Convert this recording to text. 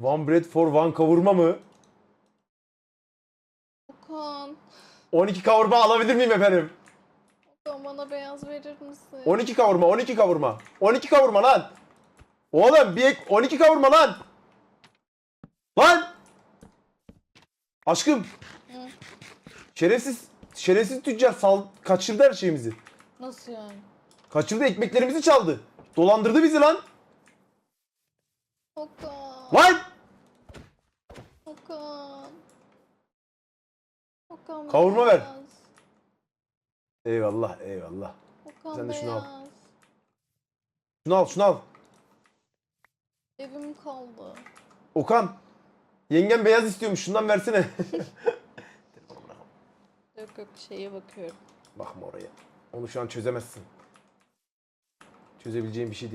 One bread for one kavurma mı? Okan. 12 kavurma alabilir miyim efendim? Okan bana beyaz verir misin? 12 kavurma, 12 kavurma. 12 kavurma lan. Oğlum bir ek 12 kavurma lan. Lan! Aşkım. Hı. Şerefsiz, şerefsiz tüccar sal kaçırdı her şeyimizi. Nasıl yani? Kaçırdı ekmeklerimizi çaldı. Dolandırdı bizi lan. Okan. Lan! Okan. Okan Kavurma ver. Eyvallah, eyvallah. Okan Sen de şunu al. beyaz. Şunu al, şunu al. Evim kaldı. Okan. Yengen beyaz istiyormuş. Şundan versene. Yok yok şeye bakıyorum. Bakma oraya. Onu şu an çözemezsin. Çözebileceğin bir şey değil.